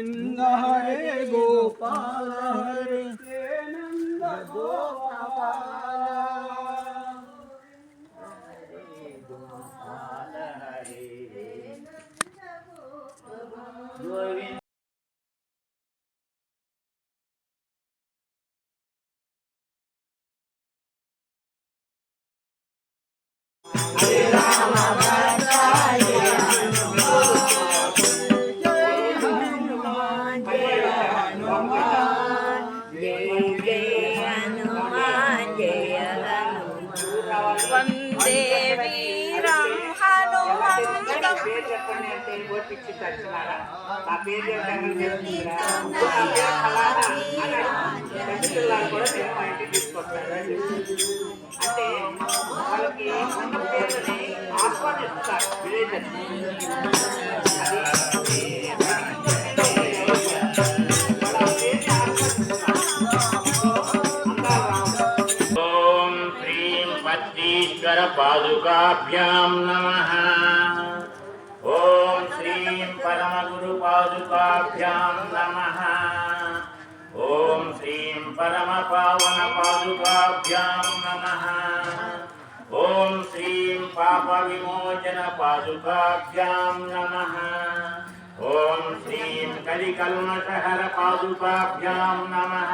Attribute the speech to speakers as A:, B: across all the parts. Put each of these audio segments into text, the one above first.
A: गोविंद हरे गोपाल हरे
B: వందే వీరం హనుమంతం చెప్పండి అంటే ఓటిచ్చి తచ్చినారా నా పేరు వాళ్ళకి ఉన్న పేరుని
C: ईश्वरपादुकाभ्यां नमः। ॐ श्रीं परमगुरुपादुकाभ्यां नमः। ॐ श्रीं परमपावनपादुकाभ्यां नमः। ॐ श्रीं पापविमोचनपादुकाभ्यां नमः। ओम श्रीं कलिकल्मषहर पादुकाभ्यां नमः।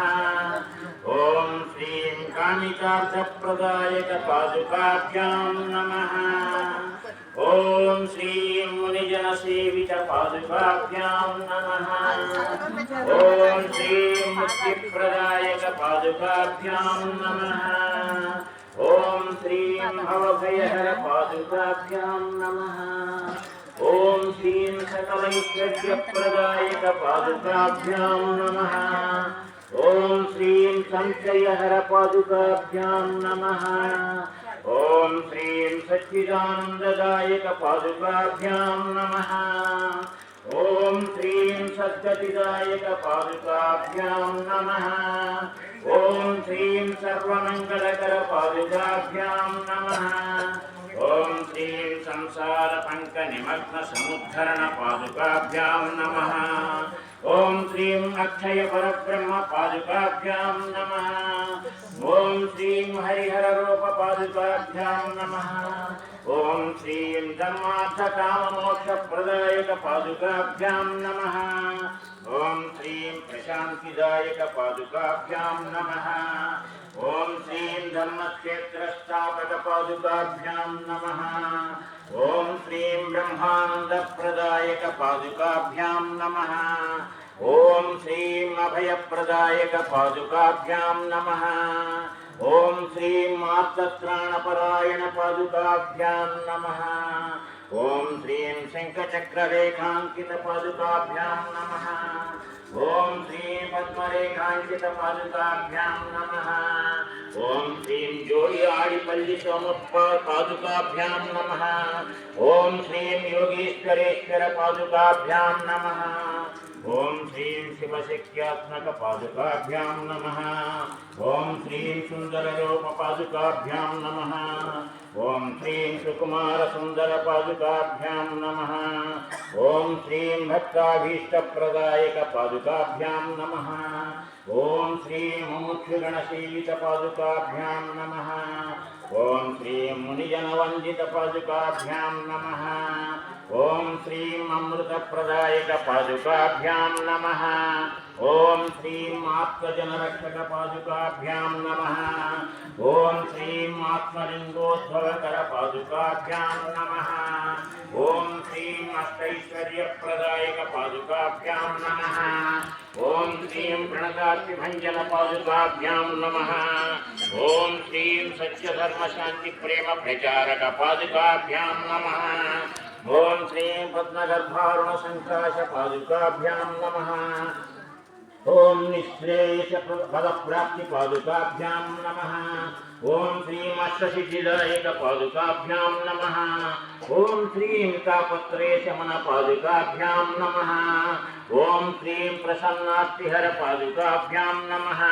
C: ओम श्रीम कामिकार्थ प्रदायक कामितार्थप्रदायकपादुकाभ्यां नमः। ओम श्रीम मुनिजन सेवित मुनिजनसेवितपादुकाभ्यां नमः। ओम श्रीम मुक्ति प्रदायक मुक्तिप्रदायकपादुकाभ्यां नमः। ओम ॐ भवभयहर भवभयहरपादुकाभ्यां नमः। ॐ श्रीं सकलैश्वर्य प्रदायक पादुकाभ्यां नमः। ॐ श्रीं सञ्चयहर पादुकाभ्यां नमः। ॐ श्रीं सच्चिदानन्ददायक पादुकाभ्यां नमः। ॐ श्रीं सद्गतिदायक पादुकाभ्यां नमः। ॐ श्रीं सर्वमङ्गलकर पादुकाभ्यां సంసార పంక నిమగ్న సముద్ధరణ పాదుకాభ్యాం నమః ఓం శ్రీం అక్షయ పరబ్రహ్మ పాదుకాభ్యాం నమః ఓం శ్రీం హరిహర రూప పాదుకాభ్యాం నమః ఓం శ్రీం ధర్మక్షేత్రస్థాపక పాదుకాభ్యాం నమ. ఓం శ్రీం బ్రహ్మానందప్రదాయక పాదుకాభ్యాం నమ. ఓం శ్రీం అభయప్రదాయక పాదుకాభ్యాం నమ. ఓం శ్రీం ఆర్తత్రాణపరాయణ పాదుకాభ్యాం నమ. ఓం శ్రీం శంఖచక్రరేఖాంకిత పాదుకాభ్యాం నమ. ध्यानार्पितपादुकाभ्यां नमः। ॐ श्रीं ज्योति आडिपल्लिसोमप्पादुकाभ्यां नमः। ॐ श्रीं योगीश्वरेश्वरपादुकाभ्यां नमः। ॐ श्रीं शिवशक्त्यात्मकपादुकाभ्यां नमः। ॐ श्रीं सुन्दररूपपादुकाभ्यां नमः। ॐ श्रीं सुकुमारसुन्दरपादुकाभ्यां नमः। ॐ श्रीं भक्ताभीष्टप्रदायकपादुकाभ्यां नमः। ॐ श्रीं मुमुक्षुगणसेवितपादुकाभ्यां नमः। ओम श्री मुनिजन वंदित पादुकाभ्याम नमः। ओम श्री अमृत प्रदायक पादुकाभ्याम नमः। ओम श्री ॐ रक्षक पादुकाभ्याम नमः। ओम ॐ श्रीम् आत्मलिङ्गोद्भवकरपादुकाभ्यां नमः। ओम श्री अष्टैश्वर्य प्रदायक पादुकाभ्याम नमः। श्रीं प्रणताभ्यञ्जनपादुकाभ्यां नमः। ॐ श्रीं सत्यधर्मशान्तिप्रेमप्रचारकपादुकाभ्यां नमः। ॐ श्रीं पद्मगर्भारुणसङ्काशपादुकाभ्यां नमः। ओम निश्लेष पद ॐ निःश्रेयसपदप्राप्तिपादुकाभ्यां नमः। ॐ श्रीमश्वशिशिलयकपादुकाभ्यां नमः। ॐ श्रीं कापत्रेशमनपादुकाभ्यां नमः। ॐ श्रीं प्रसन्नास्तिहरपादुकाभ्यां नमः।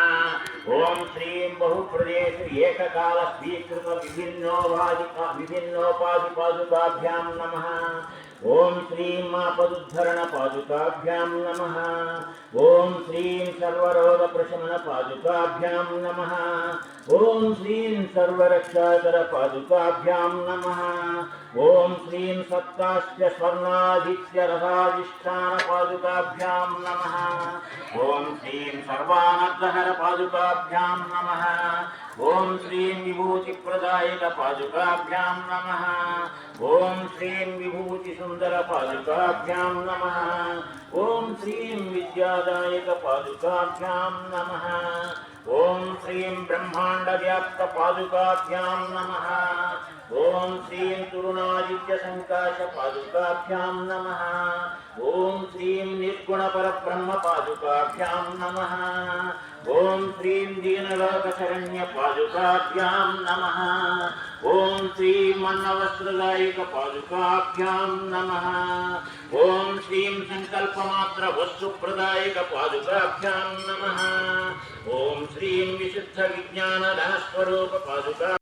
C: ॐ श्रीं विभिन्नो एककालस्वीकृतविभिन्नोपादि विभिन्नोपाधिपादुकाभ्यां नमः। ఓం శ్రీం మాపదుద్ధరణ పాదుకాభ్యాం నమ. ఓం శ్రీం సర్వరోగ ప్రశమన పాదుకాభ్యాం నమ. ఓం శ్రీం సర్వరక్షాకర పాదుకాభ్యాం నమ. ఓం శ్రీం సప్తాశ్చ తాపత్రయ రథాధిష్టాన పాదుకాభ్యాం నమ. ఓం శ్రీం ప్రసన్నార్తిహర పాదుకాభ్యాం నమ. ఓం శ్రీం విభూతిప్రదాయక పాదుకాభ్యాం నమ. ఓం శ్రీం విభూతిసుందర పాదుకాభ్యాం నమ. ఓం శ్రీం విద్యాదాయక పాదుకాభ్యాం నమ. ఓం శ్రీం బ్రహ్మాండవ్యాప్త పాదుకాభ్యాం నమ. ఓం శ్రీం తురుణాదిత్య సంకాశ పాదుకాభ్యాం నమ. ఓం శ్రీం నిర్గుణ పరబ్రహ్మ పాదుకాభ్యాం నమ. ఓం శ్రీం దీనలోకశరణ్య పాదుకాభ్యాం నమ. ఓం శ్రీం అన్నవస్త్రదాయక పాదుకాభ్యాం నమ. ఓం శ్రీం సంకల్పమాత్ర వస్తుప్రదాయక పాదుకాభ్యాం నమ. ఓం శ్రీం విశుద్ధ విజ్ఞాన ధనస్వరూప పాదుకా